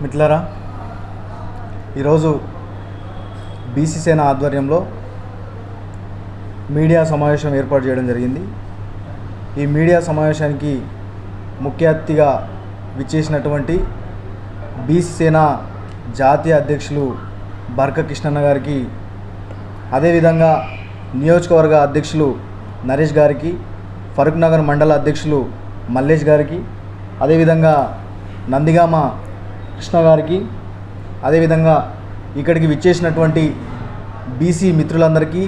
మిట్లరా ఈరోజు బీసీ సేన ఆధ్వర్యంలో మీడియా సమావేశం ఏర్పాటు చేయడం జరిగింది. ఈ మీడియా సమావేశానికి ముఖ్య అతిథిగా విచ్చేసినటువంటి బీసీ సేన జాతీయ అధ్యక్షులు బర్క కృష్ణన్న గారికి అదేవిధంగా నియోజకవర్గ అధ్యక్షులు నరేష్ గారికి ఫరూక్ నగర్ మండల అధ్యక్షులు మల్లేష్ గారికి అదేవిధంగా నందిగామ కృష్ణ గారికి అదేవిధంగా ఇక్కడికి విచ్చేసినటువంటి బీసీ మిత్రులందరికీ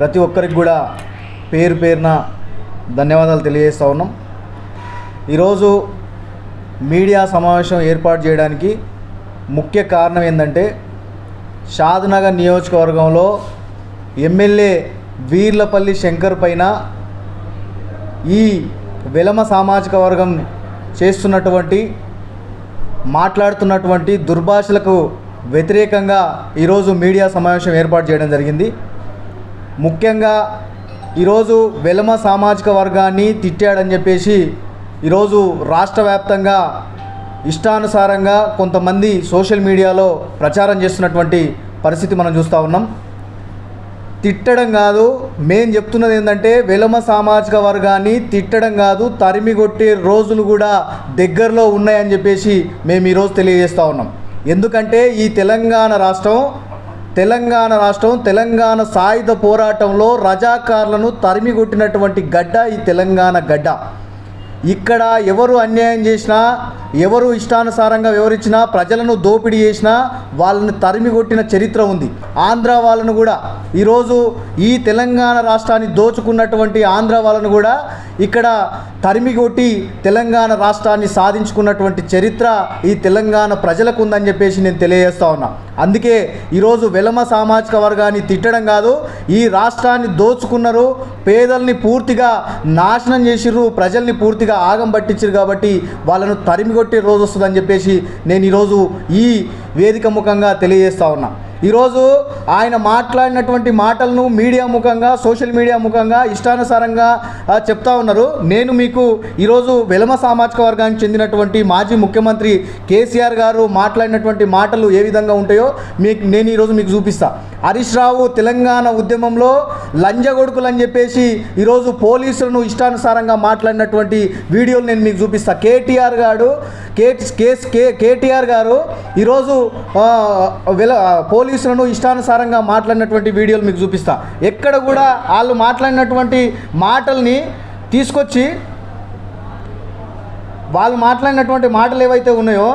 ప్రతి ఒక్కరికి కూడా పేరు పేరున ధన్యవాదాలు తెలియజేస్తూ ఉన్నాం. ఈరోజు మీడియా సమావేశం ఏర్పాటు చేయడానికి ముఖ్య కారణం ఏంటంటే షాద్నగర్ నియోజకవర్గంలో ఎమ్మెల్యే వీర్లపల్లి శంకర్ పైన ఈ వెలమ సామాజిక వర్గం చేస్తున్నటువంటి మాట్లాడుతున్నటువంటి దుర్భాషలకు వ్యతిరేకంగా ఈరోజు మీడియా సమావేశం ఏర్పాటు చేయడం జరిగింది. ముఖ్యంగా ఈరోజు వెలమ సామాజిక వర్గాన్ని తిట్టాడని చెప్పేసి ఈరోజు రాష్ట్ర వ్యాప్తంగా ఇష్టానుసారంగా కొంతమంది సోషల్ మీడియాలో ప్రచారం చేస్తున్నటువంటి పరిస్థితి మనం చూస్తూ ఉన్నాం. తిట్టడం కాదు. మేం చెప్తున్నది ఏంటంటే వెలమ సామాజిక వర్గాన్ని తిట్టడం కాదు తరిమి కొట్టే రోజులు కూడా దగ్గరలో ఉన్నాయని చెప్పేసి మేము ఈరోజు తెలియజేస్తూ ఉన్నాం. ఎందుకంటే ఈ తెలంగాణ రాష్ట్రం తెలంగాణ రాష్ట్రం తెలంగాణ సాయుధ పోరాటంలో రజాకారులను తరిమి కొట్టినటువంటి గడ్డ ఈ తెలంగాణ గడ్డ. ఇక్కడ ఎవరు అన్యాయం చేసినా ఎవరు ఇష్టానుసారంగా వివరించినా ప్రజలను దోపిడీ చేసినా వాళ్ళని తరిమి కొట్టిన చరిత్ర ఉంది. ఆంధ్ర వాళ్ళను కూడా. ఈరోజు ఈ తెలంగాణ రాష్ట్రాన్ని దోచుకున్నటువంటి ఆంధ్ర వాళ్ళను కూడా ఇక్కడ తరిమి కొట్టి తెలంగాణ రాష్ట్రాన్ని సాధించుకున్నటువంటి చరిత్ర ఈ తెలంగాణ ప్రజలకు ఉందని చెప్పేసి నేను తెలియజేస్తా ఉన్నా. అందుకే ఈరోజు వెలమ సామాజిక వర్గాన్ని తిట్టడం కాదు ఈ రాష్ట్రాన్ని దోచుకున్నారు పేదల్ని పూర్తిగా నాశనం చేసిర్రు ప్రజల్ని పూర్తిగా ఆగం పట్టించారు కాబట్టి వాళ్ళను తరిమి కొట్టే రోజు వస్తుందని చెప్పేసి నేను ఈరోజు ఈ వేదిక ముఖంగా తెలియజేస్తా ఉన్నా. ఈరోజు ఆయన మాట్లాడినటువంటి మాటలను మీడియా ముఖంగా సోషల్ మీడియా ముఖంగా ఇష్టానుసారంగా చెప్తా ఉన్నారు. నేను మీకు ఈరోజు వెలమ సామాజిక వర్గానికి చెందినటువంటి మాజీ ముఖ్యమంత్రి కేసీఆర్ గారు మాట్లాడినటువంటి మాటలు ఏ విధంగా ఉంటాయో మీకు నేను ఈరోజు మీకు చూపిస్తా. హరీష్ రావు తెలంగాణ ఉద్యమంలో లంజగొడుకులు అని చెప్పేసి ఈరోజు పోలీసులను ఇష్టానుసారంగా మాట్లాడినటువంటి వీడియోలు నేను మీకు చూపిస్తా. కేటీఆర్ గారు కే కేస్ కే కేటీఆర్ గారు ఈరోజు ఆ, పోలీసులను ఇష్టానుసారంగా మాట్లాడినటువంటి వీడియోలు మీకు చూపిస్తా. ఎక్కడ కూడా వాళ్ళు మాట్లాడినటువంటి మాటల్ని తీసుకొచ్చి వాళ్ళు మాట్లాడినటువంటి మాటలు ఏవైతే ఉన్నాయో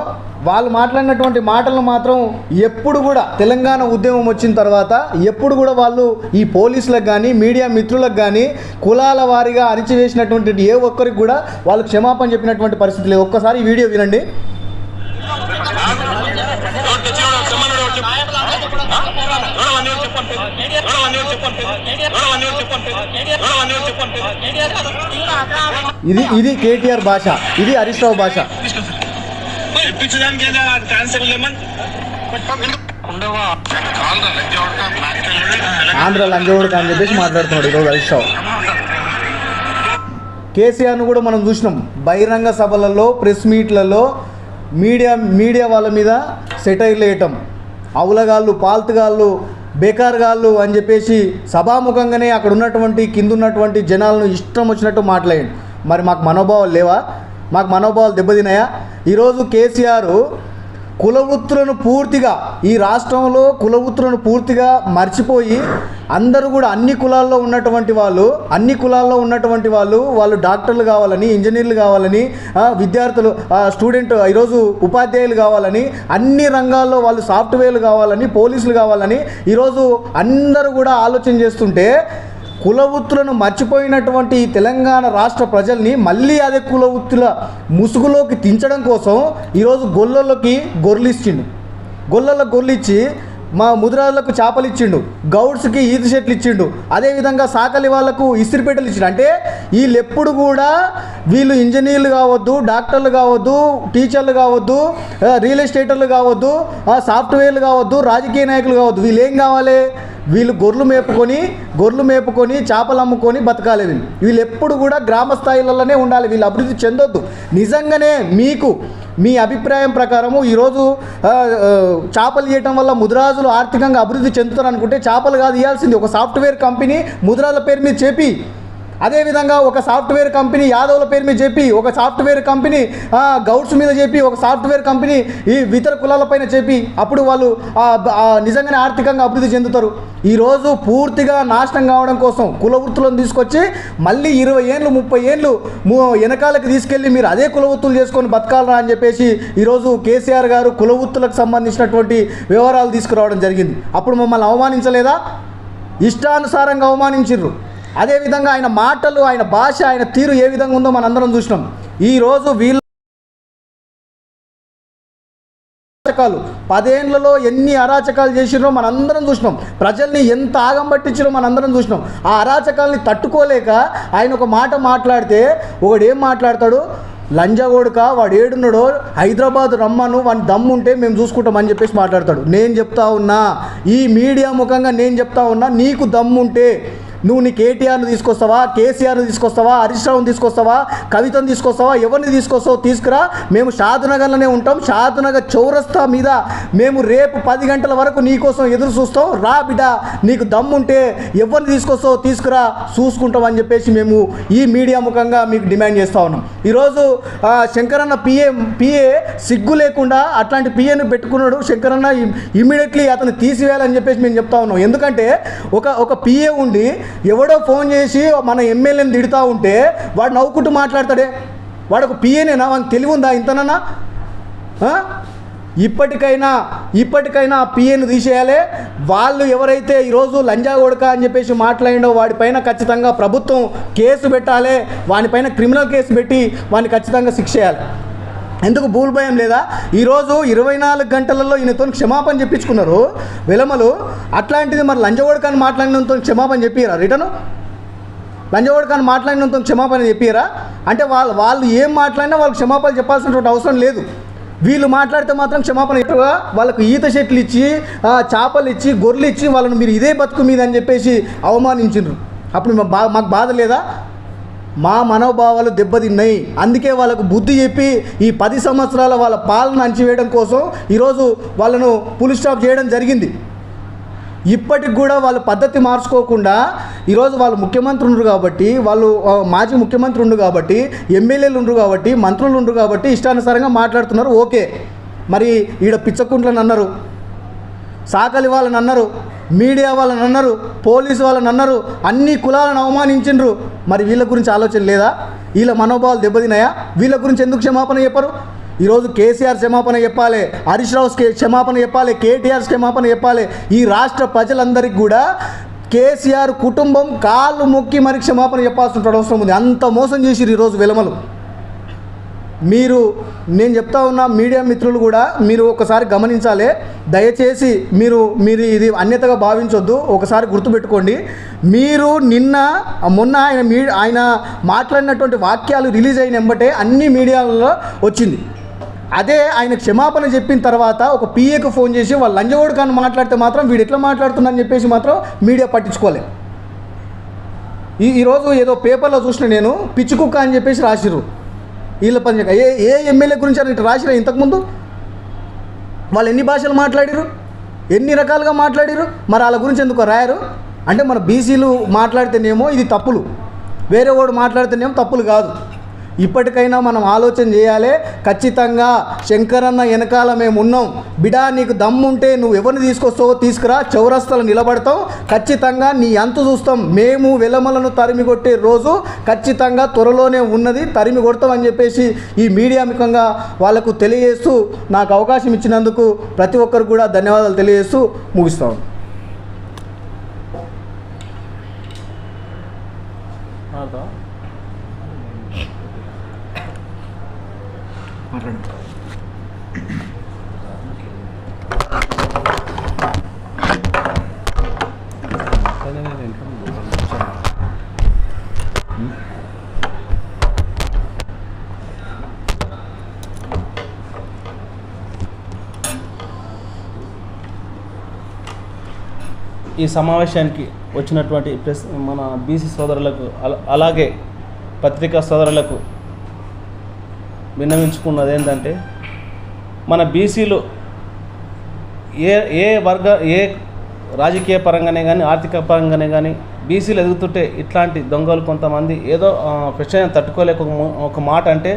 వాళ్ళు మాట్లాడినటువంటి మాటలను మాత్రం ఎప్పుడు కూడా తెలంగాణ ఉద్యమం వచ్చిన తర్వాత ఎప్పుడు కూడా వాళ్ళు ఈ పోలీసులకు కానీ మీడియా మిత్రులకు కానీ కులాల వారీగా అరిచివేసినటువంటి ఏ ఒక్కరికి కూడా వాళ్ళు క్షమాపణ చెప్పినటువంటి పరిస్థితి లేదు. ఒక్కసారి వీడియో వినండి ఎవరు తెచ్చినోడు తెమ్మన్నాడు ఎవరు చెప్పు. ఆ? ఎవరు అన్నీ ఎవరు చెప్పండి ఎవరు అన్నీ ఎవరు చెప్పండి ఎవరు అన్నీ ఎవరు చెప్పండి ఎవరు అన్నీ ఎవరు చెప్పండి ఇది ఇది కేటీఆర్ భాష ఇది హరీష్ భాష. ఆంధ్ర లంజోడుక అని చెప్పేసి మాట్లాడుతున్నాడు ఈరోజు హరీష్ కేసీఆర్ను కూడా మనం చూసినాం. బహిరంగ సభలలో ప్రెస్ మీట్లలో మీడియా మీడియా వాళ్ళ మీద సెటైర్లు వేయటం. అవులగాళ్ళు పాల్తుగాళ్ళు బేకార్గాళ్ళు అని చెప్పేసి సభాముఖంగానే అక్కడ ఉన్నటువంటి కింద ఉన్నటువంటి జనాలను ఇష్టం వచ్చినట్టు మాట్లాడండి మరి మాకు మనోభావాలు లేవా? మాకు మనోభావాలు దెబ్బతిన్నాయా? ఈరోజు కేసీఆర్ కులవృత్తులను పూర్తిగా ఈ రాష్ట్రంలో కులవృత్తులను పూర్తిగా మర్చిపోయి అందరూ కూడా అన్ని కులాల్లో ఉన్నటువంటి వాళ్ళు అన్ని కులాల్లో ఉన్నటువంటి వాళ్ళు వాళ్ళు డాక్టర్లు కావాలని ఇంజనీర్లు కావాలని విద్యార్థులు స్టూడెంట్ ఈరోజు ఉపాధ్యాయులు కావాలని అన్ని రంగాల్లో వాళ్ళు సాఫ్ట్వేర్లు కావాలని పోలీసులు కావాలని ఈరోజు అందరూ కూడా ఆలోచన చేస్తుంటే కులవృత్తులను మర్చిపోయినటువంటి ఈ తెలంగాణ రాష్ట్ర ప్రజల్ని మళ్ళీ అదే కులవృత్తుల ముసుగులోకి దించడం కోసం ఈరోజు గొల్లలకి గొర్రెలు ఇచ్చిండు గొల్లలకు గొర్రెలు ఇచ్చి మా ముదిరాజులకు చేపలు ఇచ్చిండు గౌడ్స్కి ఈత చెట్లు ఇచ్చిండు అదేవిధంగా సాకలి వాళ్ళకు ఇస్త్రిపేటలు ఇచ్చిండు. అంటే వీళ్ళు ఎప్పుడు కూడా వీళ్ళు ఇంజనీర్లు కావద్దు డాక్టర్లు కావద్దు టీచర్లు కావద్దు రియల్ ఎస్టేటర్లు కావద్దు సాఫ్ట్వేర్లు కావద్దు రాజకీయ నాయకులు కావద్దు. వీళ్ళు ఏం కావాలి? వీళ్ళు గొర్రెలు మేపుకొని గొర్రెలు మేపుకొని చేపలు అమ్ముకొని బతకాలి వీళ్ళు. వీళ్ళు ఎప్పుడు కూడా గ్రామ స్థాయిలలోనే ఉండాలి. వీళ్ళు అభివృద్ధి చెందొద్దు. నిజంగానే మీకు మీ అభిప్రాయం ప్రకారము ఈరోజు చేపలు చేయటం వల్ల ముదిరాజులు ఆర్థికంగా అభివృద్ధి చెందుతారు అనుకుంటే చేపలు కాదు ఇవ్వాల్సింది ఒక సాఫ్ట్వేర్ కంపెనీ ముదిరాజుల పేరు మీద చెప్పి అదేవిధంగా ఒక సాఫ్ట్వేర్ కంపెనీ యాదవుల పేరు మీద చెప్పి ఒక సాఫ్ట్వేర్ కంపెనీ గౌడ్స్ మీద చెప్పి ఒక సాఫ్ట్వేర్ కంపెనీ ఈ ఇతర కులాలపైన చెప్పి అప్పుడు వాళ్ళు నిజంగానే ఆర్థికంగా అభివృద్ధి చెందుతారు. ఈరోజు పూర్తిగా నాశనం కావడం కోసం కుల వృత్తులను తీసుకొచ్చి మళ్ళీ ఇరవై ఏళ్ళు ముప్పై ఏళ్ళు వెనకాలకి తీసుకెళ్ళి మీరు అదే కుల వృత్తులు చేసుకొని బతకాలరా అని చెప్పేసి ఈరోజు కేసీఆర్ గారు కుల వృత్తులకు సంబంధించినటువంటి వివరాలు తీసుకురావడం జరిగింది. అప్పుడు మమ్మల్ని అవమానించలేదా? ఇష్టానుసారంగా అవమానించిర్రు. అదేవిధంగా ఆయన మాటలు ఆయన భాష ఆయన తీరు ఏ విధంగా ఉందో మనందరం చూసినాం. ఈరోజు వీళ్ళ అరాచకాలు పదేండ్లలో ఎన్ని అరాచకాలు చేసిరో మనందరం చూసినాం. ప్రజల్ని ఎంత ఆగం పట్టించిరో మనందరం చూసినాం. ఆ అరాచకాల్ని తట్టుకోలేక ఆయన ఒక మాట మాట్లాడితే ఒకడు ఏం మాట్లాడతాడు? లంజగోడుక వాడు ఏడున్నాడో హైదరాబాద్ రమ్మను వాడిని దమ్ముంటే మేము చూసుకుంటామని చెప్పేసి మాట్లాడతాడు. నేను చెప్తా ఉన్నా ఈ మీడియా ముఖంగా నేను చెప్తా ఉన్నా నీకు దమ్ముంటే నువ్వు నీ కేటీఆర్ని తీసుకొస్తావా? కేసీఆర్ని తీసుకొస్తావా? హరీష్ తీసుకొస్తావా? కవితను తీసుకొస్తావా? ఎవరిని తీసుకొస్తావో తీసుకురా. మేము షాదునగర్లోనే ఉంటాం. షాదునగర్ చౌరస్తా మీద మేము రేపు పది గంటల వరకు నీకోసం ఎదురు చూస్తాం. రా బిడ్డ నీకు దమ్ముంటే ఎవరిని తీసుకొస్తావో తీసుకురా. చూసుకుంటాం అని చెప్పేసి మేము ఈ మీడియా ముఖంగా మీకు డిమాండ్ చేస్తూ ఉన్నాం. ఈరోజు శంకరన్న పిఏ పిఏ సిగ్గు లేకుండా అట్లాంటి పిఏను పెట్టుకున్నాడు శంకరన్న. ఇమ్మీడియట్లీ అతను తీసివేయాలని చెప్పేసి మేము చెప్తా ఉన్నాం. ఎందుకంటే ఒక ఒక పిఏ ఉండి ఎవడో ఫోన్ చేసి మన ఎమ్మెల్యేని తిడుతూ ఉంటే వాడు నవ్వుకుంటూ మాట్లాడతాడే. వాడు ఒక పిఏనేనా వానికి తెలివి ఉందా ఇంతనన్నా? ఇప్పటికైనా ఇప్పటికైనా ఆ పిఏను తీసేయాలి. వాళ్ళు ఎవరైతే ఈరోజు లంజా కొడక అని చెప్పేసి మాట్లాడిండో వాడిపైన ఖచ్చితంగా ప్రభుత్వం కేసు పెట్టాలి. వానిపైన క్రిమినల్ కేసు పెట్టి వాడిని ఖచ్చితంగా శిక్ష చేయాలి. ఎందుకు భూల్ భయం లేదా? ఈరోజు ఇరవై నాలుగు గంటలలో ఈయనతో క్షమాపణ చెప్పించుకున్నారు. విలమలు అట్లాంటిది మరి లంజగోడకాన్ని మాట్లాడినంతో క్షమాపణ చెప్పిరా? రిటర్ను లంజగోడకాన్ని మాట్లాడినంత క్షమాపణ చెప్పిరా? అంటే వాళ్ళు వాళ్ళు ఏం మాట్లాడినా వాళ్ళకి క్షమాపణ చెప్పాల్సినటువంటి అవసరం లేదు. వీళ్ళు మాట్లాడితే మాత్రం క్షమాపణ ఎక్కువగా వాళ్ళకు ఈత చెట్లు ఇచ్చి చేపలు ఇచ్చి గొర్రెలు ఇచ్చి వాళ్ళని మీరు ఇదే బతుకు మీద అని చెప్పేసి అవమానించిండ్రు. అప్పుడు మా మాకు బాధ లేదా? మా మనోభావాలు దెబ్బతిన్నాయి. అందుకే వాళ్ళకు బుద్ధి చెప్పి ఈ పది సంవత్సరాల వాళ్ళ పాలన అంచివేయడం కోసం ఈరోజు వాళ్ళను పులి స్టాప్ చేయడం జరిగింది. ఇప్పటికి కూడా వాళ్ళు పద్ధతి మార్చుకోకుండా ఈరోజు వాళ్ళు ముఖ్యమంత్రి ఉండరు కాబట్టి వాళ్ళు మాజీ ముఖ్యమంత్రి ఉండు కాబట్టి ఎమ్మెల్యేలు ఉండరు కాబట్టి మంత్రులు ఉండరు కాబట్టి ఇష్టానుసారంగా మాట్లాడుతున్నారు. ఓకే. మరి ఈడ పిచ్చకుంట్లని అన్నారు. సాకలి వాళ్ళని అన్నారు. మీడియా వాళ్ళని అన్నారు పోలీసు వాళ్ళని అన్నారు అన్ని కులాలను అవమానించిండ్రు. మరి వీళ్ళ గురించి ఆలోచన లేదా? వీళ్ళ మనోభావాలు దెబ్బతినాయా వీళ్ళ గురించి ఎందుకు క్షమాపణ చెప్పరు? ఈరోజు కేసీఆర్ క్షమాపణ చెప్పాలి హరీష్ రావు కే- క్షమాపణ చెప్పాలి కేటీఆర్ క్షమాపణ చెప్పాలి. ఈ రాష్ట్ర ప్రజలందరికీ కూడా కేసీఆర్ కుటుంబం కాళ్ళు మొక్కి మరి క్షమాపణ చెప్పాల్సిన అవసరం ఉంది. అంత మోసం చేసిరు ఈరోజు వెలమలు. మీరు నేను చెప్తా ఉన్న మీడియా మిత్రులు కూడా మీరు ఒకసారి గమనించాలి. దయచేసి మీరు మీరు ఇది అన్యతగా భావించొద్దు. ఒకసారి గుర్తుపెట్టుకోండి. మీరు నిన్న మొన్న ఆయన మీ ఆయన మాట్లాడినటువంటి వాక్యాలు రిలీజ్ అయిన వెంబటే అన్ని మీడియాలలో వచ్చింది. అదే ఆయన క్షమాపణ చెప్పిన తర్వాత ఒక పిఏకు ఫోన్ చేసి వాళ్ళు లంజగోడు కానీ మాట్లాడితే మాత్రం వీడు ఎట్లా మాట్లాడుతుందని చెప్పేసి మాత్రం మీడియా పట్టించుకోలేదు ఈ ఈరోజు ఏదో పేపర్లో చూసిన నేను పిచ్చుకుక్క అని చెప్పేసి రాసిర్రు. వీళ్ళ పని ఏ ఏ ఎమ్మెల్యే గురించి అని ఇట్లా రాసిన ఇంతకుముందు? వాళ్ళు ఎన్ని భాషలు మాట్లాడారు ఎన్ని రకాలుగా మాట్లాడారు మరి వాళ్ళ గురించి ఎందుకు రాయరు? అంటే మన బీసీలు మాట్లాడితేనేమో ఇది తప్పులు. వేరే వాడు మాట్లాడితేనేమో తప్పులు కాదు. ఇప్పటికైనా మనం ఆలోచన చేయాలి ఖచ్చితంగా శంకరన్న వెనకాల మేము ఉన్నాం. బిడా నీకు దమ్ముంటే నువ్వు ఎవరిని తీసుకొస్తావో తీసుకురా చౌరస్తలు నిలబడతాం. ఖచ్చితంగా నీ అంత చూస్తాం. మేము వెలమలను తరిమి కొట్టే రోజు ఖచ్చితంగా త్వరలోనే ఉన్నది. తరిమి కొడతామని చెప్పేసి ఈ మీడియా ముఖంగా వాళ్ళకు తెలియజేస్తూ నాకు అవకాశం ఇచ్చినందుకు ప్రతి ఒక్కరు కూడా ధన్యవాదాలు తెలియజేస్తూ ముగిస్తాం ఈ సమావేశానికి వచ్చినటువంటి ప్రెస్ మన బీసీ సోదరులకు అలాగే పత్రికా సోదరులకు విన్నవించుకున్నది ఏంటంటే మన బీసీలు ఏ ఏ వర్గ ఏ రాజకీయ పరంగానే కానీ ఆర్థిక పరంగానే కానీ బీసీలు ఎదుగుతుంటే ఇట్లాంటి దొంగలు కొంతమంది ఏదో ప్రశ్న తట్టుకోలేక ఒక ఒక మాట అంటే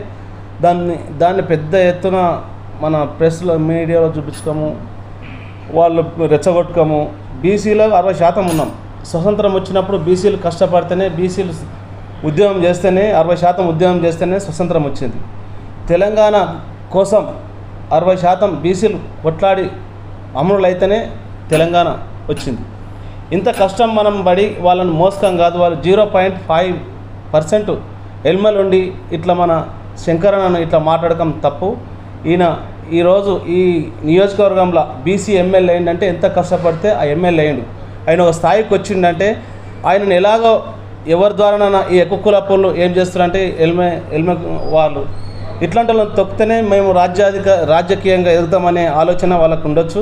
దాన్ని దాన్ని పెద్ద ఎత్తున మన ప్రెస్లో మీడియాలో చూపించుకోము వాళ్ళు రెచ్చగొట్టుకోము బీసీలో అరవై శాతం ఉన్నాం. స్వతంత్రం వచ్చినప్పుడు బీసీలు కష్టపడితేనే బీసీలు ఉద్యమం చేస్తేనే అరవై శాతం ఉద్యమం చేస్తేనే స్వతంత్రం వచ్చింది. తెలంగాణ కోసం అరవై శాతం బీసీలు కొట్లాడి అమరులైతేనే తెలంగాణ వచ్చింది. ఇంత కష్టం మనం పడి వాళ్ళని మోసకం కాదు వాళ్ళు జీరో పాయింట్ ఫైవ్ పర్సెంట్ ఎల్మలుండి ఇట్లా మన శంకరన్నను ఇట్లా మాట్లాడకం తప్పు. ఈయన ఈరోజు ఈ నియోజకవర్గంలో బీసీ ఎమ్మెల్యే అయిందంటే ఎంత కష్టపడితే ఆ ఎమ్మెల్యే అయ్యిండు. ఆయన ఒక స్థాయికి వచ్చిండంటే ఆయనను ఎలాగో ఎవరి ద్వారానైనా ఈ ఎక్కువ కులపులు ఏం చేస్తారంటే ఎల్మె ఎల్మె వాళ్ళు ఇట్లాంటి వాళ్ళని తొక్కితేనే మేము రాజ్యాధిక రాజకీయంగా ఎదుగుతామనే ఆలోచన వాళ్ళకు ఉండొచ్చు.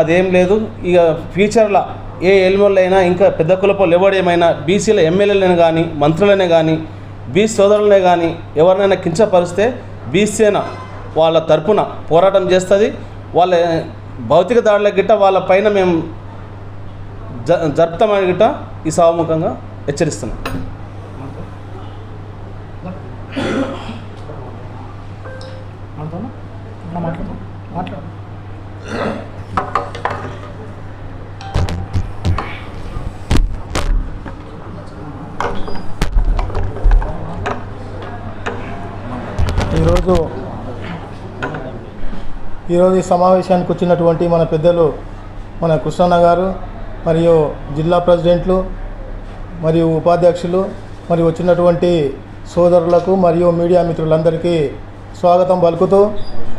అదేం లేదు. ఇక ఫ్యూచర్లో ఏ ఎల్మెల్ అయినా ఇంకా పెద్ద కులపలు ఎవడేమైనా బీసీల ఎమ్మెల్యేలను కానీ మంత్రులనే కానీ బీ సోదరులనే కానీ ఎవరినైనా కించపరిస్తే బీసీన వాళ్ళ తరపున పోరాటం చేస్తుంది. వాళ్ళ భౌతిక దాడుల గిట్ట వాళ్ళ పైన మేము జ జరుపుతామని గిట్ట ఈ సాముఖంగా హెచ్చరిస్తున్నాం. ఈరోజు ఈరోజు ఈ సమావేశానికి వచ్చినటువంటి మన పెద్దలు మన కృష్ణన్న గారు మరియు జిల్లా ప్రెసిడెంట్లు మరియు ఉపాధ్యక్షులు మరియు వచ్చినటువంటి సోదరులకు మరియు మీడియా మిత్రులందరికీ స్వాగతం పలుకుతూ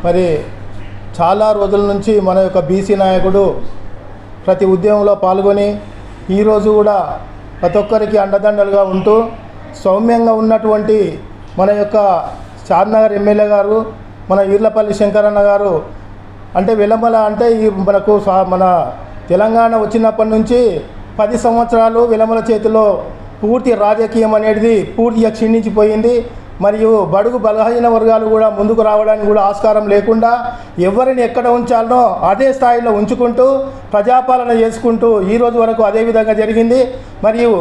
మరి చాలా రోజుల నుంచి మన యొక్క బీసీ నాయకుడు ప్రతి ఉద్యమంలో పాల్గొని ఈరోజు కూడా ప్రతి ఒక్కరికి అండదండలుగా ఉంటూ సౌమ్యంగా ఉన్నటువంటి మన యొక్క షాద్నగర్ ఎమ్మెల్యే గారు మన ఈర్లపల్లి శంకరన్న గారు అంటే వెలమల అంటే ఈ మనకు మన తెలంగాణ వచ్చినప్పటి నుంచి పది సంవత్సరాలు వెలమల చేతిలో పూర్తి రాజకీయం అనేది పూర్తిగా క్షీణించిపోయింది. మరియు బడుగు బలహీన వర్గాలు కూడా ముందుకు రావడానికి కూడా ఆస్కారం లేకుండా ఎవరిని ఎక్కడ ఉంచాలనో అదే స్థాయిలో ఉంచుకుంటూ ప్రజాపాలన చేసుకుంటూ ఈ రోజు వరకు అదే విధంగా జరిగింది. మరియు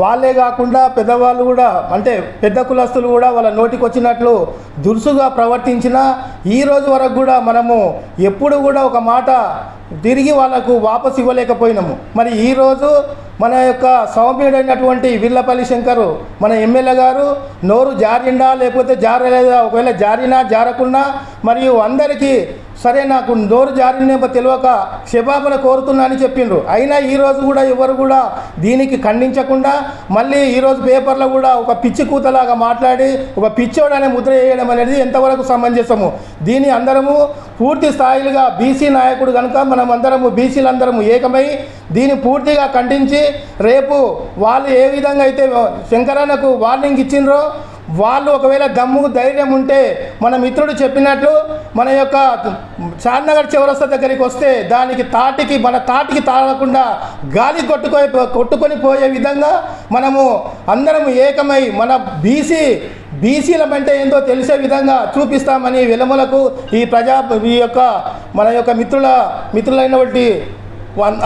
వాళ్ళే కాకుండా పెద్దవాళ్ళు కూడా అంటే పెద్ద కులస్తులు కూడా వాళ్ళ నోటికి వచ్చినట్లు దురుసుగా ప్రవర్తించిన ఈ రోజు వరకు కూడా మనము ఎప్పుడు కూడా ఒక మాట తిరిగి వాళ్ళకు వాపసు ఇవ్వలేకపోయినాము. మరి ఈరోజు మన యొక్క సౌమ్యుడైనటువంటి విల్లపల్లి శంకరు మన ఎమ్మెల్యే గారు నోరు జారిండా లేకపోతే జారలేదా? ఒకవేళ జారినా జారకున్నా మరియు అందరికీ సరే నాకు నోరు జారినేమో తెలియక క్షమాపణ కోరుతున్నా అని చెప్పిండ్రు. అయినా ఈరోజు కూడా ఎవరు కూడా దీనికి ఖండించకుండా మళ్ళీ ఈరోజు పేపర్లో కూడా ఒక పిచ్చి కూతలాగా మాట్లాడి ఒక పిచ్చోడు అనే ముద్ర వేయడం అనేది ఎంతవరకు సమంజసము? దీని అందరము పూర్తి స్థాయిలుగా బీసీ నాయకుడు కనుక మనం అందరము బీసీలందరము ఏకమై దీన్ని పూర్తిగా ఖండించి రేపు వాళ్ళు ఏ విధంగా అయితే శంకరన్నకు వార్నింగ్ ఇచ్చిండ్రో వాళ్ళు ఒకవేళ దమ్ము ధైర్యం ఉంటే మన మిత్రుడు చెప్పినట్లు మన యొక్క చార్నగర్ చివరస్త దగ్గరికి వస్తే దానికి తాటికి మన తాటికి తాగకుండా గాలి కొట్టుకొని కొట్టుకొని పోయే విధంగా మనము అందరము ఏకమై మన బీసీ బీసీలమంటే ఏందో తెలిసే విధంగా చూపిస్తామని వెలుమలకు ఈ ప్రజా ఈ యొక్క మన యొక్క మిత్రుల మిత్రులైనటువంటి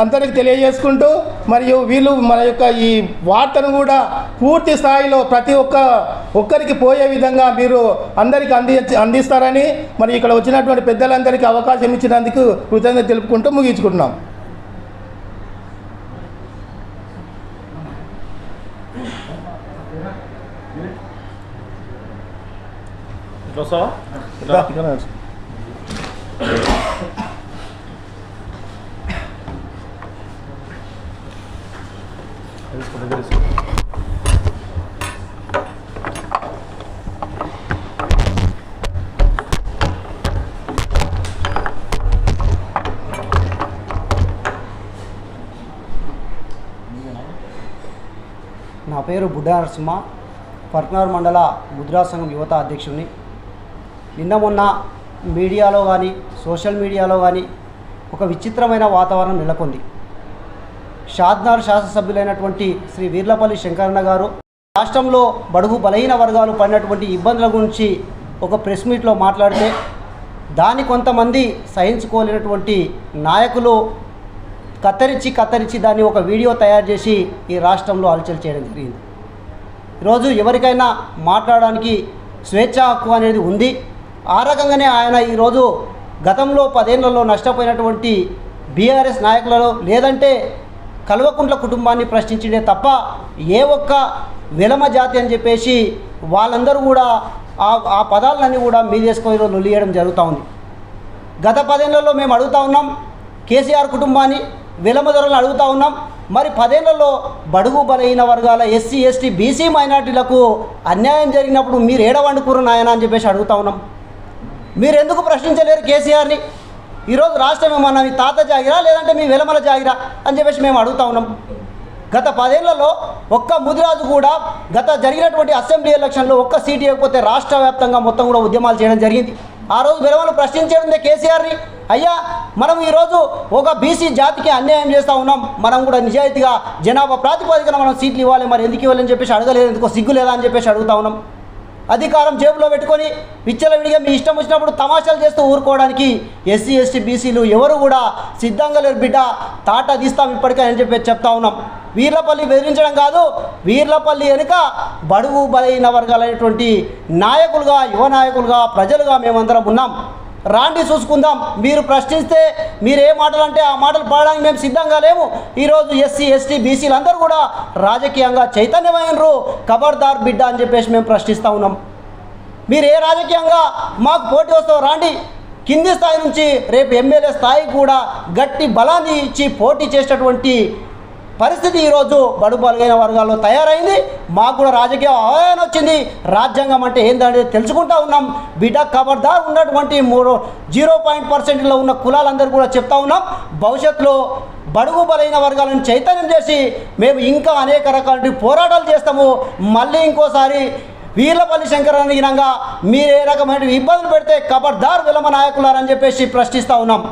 అందరికి తెలియజేసుకుంటూ మరియు వీళ్ళు మన యొక్క ఈ వార్తను కూడా పూర్తి స్థాయిలో ప్రతి ఒక్క ఒక్కరికి పోయే విధంగా మీరు అందరికీ అంది అందిస్తారని మరి ఇక్కడ వచ్చినటువంటి పెద్దలందరికీ అవకాశం ఇచ్చినందుకు కృతజ్ఞత తెలుపుకుంటూ ముగించుకుంటున్నాం. ఇట్లా నా పేరు బుడ్డా నరసింహ. పర్కనర్ మండల ముద్రా సంఘం యువత అధ్యక్షుడిని. నిన్న మొన్న మీడియాలో కానీ సోషల్ మీడియాలో కానీ ఒక విచిత్రమైన వాతావరణం నెలకొంది. షాద్నార్ శాసనసభ్యులైనటువంటి శ్రీ వీర్లపల్లి శంకరన్న గారు రాష్ట్రంలో బడుగు బలహీన వర్గాలు పడినటువంటి ఇబ్బందుల గురించి ఒక ప్రెస్ మీట్లో మాట్లాడితే దాన్ని కొంతమంది సహించుకోలేనటువంటి నాయకులు కత్తిరించి కత్తిరించి దాన్ని ఒక వీడియో తయారు చేసి ఈ రాష్ట్రంలో హల్చల్ చేయడం జరిగింది. ఈరోజు ఎవరికైనా మాట్లాడడానికి స్వేచ్ఛ హక్కు అనేది ఉంది. ఆ రకంగానే ఆయన ఈరోజు గతంలో పదేళ్ళలో నష్టపోయినటువంటి బీఆర్ఎస్ నాయకులలో లేదంటే కల్వకుంట్ల కుటుంబాన్ని ప్రశ్నించడే తప్ప ఏ ఒక్క విలమ జాతి అని చెప్పేసి వాళ్ళందరూ కూడా ఆ ఆ పదాలన్నీ కూడా మీ చేసుకొని లొల్లియడం జరుగుతూ ఉంది. గత పదేళ్ళలో మేము అడుగుతా ఉన్నాం కేసీఆర్ కుటుంబాన్ని విలమ ధరలను అడుగుతా ఉన్నాం. మరి పదేళ్ళలో బడుగు బలహీన వర్గాల ఎస్సీ ఎస్టీ బీసీ మైనార్టీలకు అన్యాయం జరిగినప్పుడు మీరు ఏడవండుకురు నాయన అని చెప్పేసి అడుగుతా ఉన్నాం. మీరు ఎందుకు ప్రశ్నించలేరు కేసీఆర్ని? ఈరోజు రాష్ట్రం ఏమన్నా మీ తాత జాగిరా లేదంటే మీ వెలమల జాగిరా అని చెప్పేసి మేము అడుగుతా ఉన్నాం. గత పదేళ్ళలో ఒక్క ముదిరాజు కూడా గత జరిగినటువంటి అసెంబ్లీ ఎలక్షన్లో ఒక్క సీటు ఇవ్వకపోతే రాష్ట్ర వ్యాప్తంగా మొత్తం కూడా ఉద్యమాలు చేయడం జరిగింది. ఆ రోజు వెలమలు కేసీఆర్ కేసీఆర్ని అయ్యా మనం ఈరోజు ఒక బీసీ జాతికి అన్యాయం చేస్తూ ఉన్నాం. మనం కూడా నిజాయితీగా జనాభా ప్రాతిపదికన మనం సీట్లు ఇవ్వాలి. మరి ఎందుకు ఇవ్వాలని చెప్పేసి అడగలేదు. ఎందుకో సిగ్గు లేదా అని చెప్పేసి అడుగుతా ఉన్నాం. అధికారం జేబులో పెట్టుకొని విచ్చలవిడిగా మీ ఇష్టం వచ్చినప్పుడు తమాషాలు చేస్తూ ఊరుకోవడానికి ఎస్సీ ఎస్టీ బీసీలు ఎవరు కూడా సిద్ధంగా లేరు. బిడ్డ తాట తీస్తాం ఇప్పటికే అని చెప్పి చెప్తా ఉన్నాం. వీర్లపల్లి బెదిరించడం కాదు వీర్లపల్లి వెనుక బడుగు బలైన వర్గాలైనటువంటి నాయకులుగా యువ నాయకులుగా ప్రజలుగా మేమందరం ఉన్నాం. రాండి చూసుకుందాం. మీరు ప్రశ్నిస్తే మీరు ఏ మాటలు అంటే ఆ మాటలు పాడడానికి మేము సిద్ధంగా లేము. ఈరోజు ఎస్సీ ఎస్టీ బీసీలు అందరూ కూడా రాజకీయంగా చైతన్యమైనరు ఖబర్దార్ బిడ్డ అని చెప్పేసి మేము ప్రశ్నిస్తూ ఉన్నాం. మీరు ఏ రాజకీయంగా? మాకు పోటీ వస్తావు రాండి. కింది స్థాయి నుంచి రేపు ఎమ్మెల్యే స్థాయికి కూడా గట్టి బలాన్ని ఇచ్చి పోటీ చేసేటటువంటి పరిస్థితి ఈరోజు బడు బలగైన వర్గాల్లో తయారైంది. మాకు కూడా రాజకీయ అవగాహన వచ్చింది. రాజ్యాంగం అంటే ఏంటనేది తెలుసుకుంటా ఉన్నాం. బిడ్డ ఖబర్దార్ ఉన్నటువంటి మూడు జీరో పాయింట్ పర్సెంట్లో ఉన్న కులాలందరూ కూడా చెప్తా ఉన్నాం. భవిష్యత్తులో బడుగు బలైన వర్గాలను చైతన్యం చేసి మేము ఇంకా అనేక రకాల పోరాటాలు చేస్తాము. మళ్ళీ ఇంకోసారి వీర్లపల్లి శంకరానికి గినంగా మీరు ఏ రకమైన ఇబ్బందులు పెడితే కబర్దార్ విలమ నాయకులారని చెప్పేసి ప్రశ్నిస్తూ ఉన్నాం.